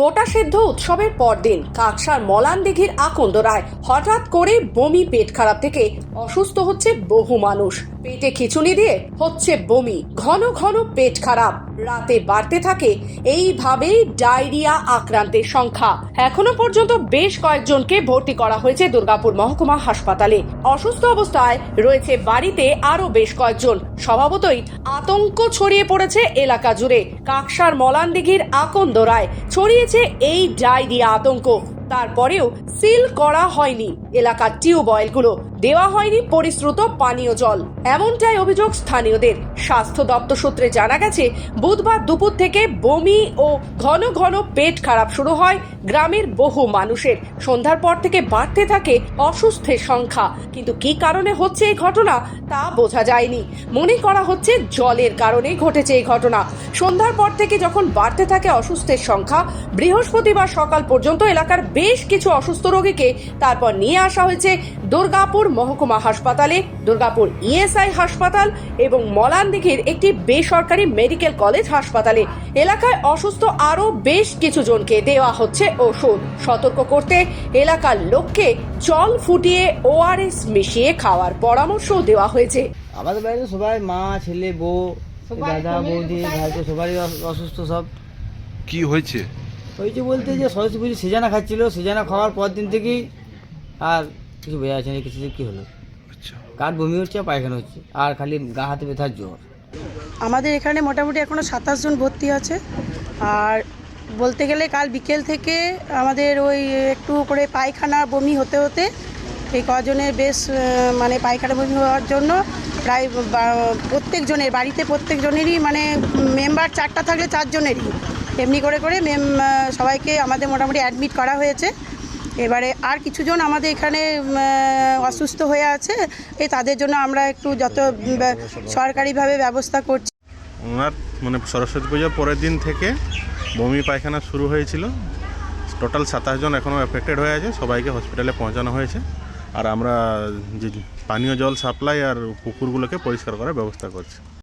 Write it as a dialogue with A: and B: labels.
A: গোটা সেদ্ধ উৎসবের পরদিন কাকসার মলান দিঘির আকন্দরায় হঠাৎ করে বমি পেট খারাপ থেকে অসুস্থ হচ্ছে বহু মানুষ। পেটে খিচুনি দিয়ে হচ্ছে বমি, ঘন ঘন পেট খারাপ। রাতে বাড়তে থাকে, এইভাবেই ডায়রিয়া আক্রান্তের সংখ্যা। এখনও পর্যন্ত বেশ কয়েকজনকে ভর্তি করা হয়েছে দুর্গাপুর মহকুমা হাসপাতালে। অসুস্থ অবস্থায় রয়েছে বাড়িতে আরও বেশ কয়েকজন। স্বভাবতই আতঙ্ক ছড়িয়ে পড়েছে এলাকা জুড়ে। কাকসার মলানদিঘির আকন্দরায় ছড়িয়েছে এই ডায়রিয়া আতঙ্ক। তারপরেও সিল করা হয়নি এলাকার টিউবওয়েলগুলো। দেওয়া হয়নি পরিশ্রুত পানীয় জল। এমনটাই অভিযোগ স্থানীয়দের। স্বাস্থ্য দপ্তর সূত্রে জানা গেছে, বুধবার দুপুর থেকে বমি ও ঘন ঘন পেট খারাপ শুরু হয় গ্রামের বহু মানুষের। সন্ধ্যার পর থেকে বাড়তে থাকে অসুস্থের সংখ্যা। কিন্তু কি কারণে হচ্ছে এই ঘটনা, তা বোঝা যায়নি। মনে করা হচ্ছে জলের কারণে ঘটেছে এই ঘটনা। সন্ধ্যার পর থেকে যখন বাড়তে থাকে অসুস্থের সংখ্যা, বৃহস্পতিবার সকাল পর্যন্ত এলাকার বেশ কিছু অসুস্থ রোগীকে তারপর নিয়ে আসা হয়েছে দুর্গাপুর মহকুমা হাসপাতালে দুর্গাপুর ইএসআই হাসপাতাল এবং মলানদিঘির একটি বেসরকারি মেডিকেল কলেজ হাসপাতালে। এলাকায় অসুস্থ আরও বেশ কিছু জনকে দেওয়া হচ্ছে ওষুধ। সতর্ক করতে এলাকার লোককে জল ফুটিয়ে ওআরএস মিশিয়ে খাওয়ার পরামর্শ দেওয়া হয়েছে।
B: আমাদের বাড়িতে সবাই মা ছেলে বউ দাদা বৌদি ভাইতো সবারই অসুস্থ সব।
C: কি হয়েছে?
B: হয়েছে বলতে যে সরস্বতী পুজো সিজানা খাচ্ছিল সিজানা খাওয়ার পর দিন থেকেই আর কিছু বোঝা যাচ্ছে না কিছু কী হলো।
C: আচ্ছা।
B: কার বমি হচ্ছে আর পায়খানা হচ্ছে? আর খালি গা হাতে ব্যথার জ্বর।
D: আমাদের এখানে মোটামুটি এখনও সাতাশ জন ভর্তি আছে। আর বলতে গেলে কাল বিকেল থেকে আমাদের ওই একটু করে পায়খানা বমি হতে হতে এই কজনের বেশ মানে পায়খানা বমি হওয়ার জন্য প্রায় প্রত্যেকজনের বাড়িতে প্রত্যেকজনেরই মানে মেম্বার চারটা থাকলে চারজনেরই। এমনি করে করে মেম সবাইকে আমাদের মোটামুটি অ্যাডমিট করা হয়েছে। এবারে আর কিছুজন আমাদের এখানে অসুস্থ হয়ে আছে। এই তাদের জন্য আমরা একটু যত সরকারিভাবে ব্যবস্থা করছি।
E: ওনার মানে সরস্বতী পূজার পরের দিন থেকে বমি পায়খানা শুরু হয়েছিল। টোটাল সাতাশ জন এখনও এফেক্টেড হয়ে আছে। সবাইকে হসপিটালে পৌঁছানো হয়েছে। আর আমরা যে পানীয় জল সাপ্লাই আর পুকুরগুলোকে পরিষ্কার করার ব্যবস্থা করছি।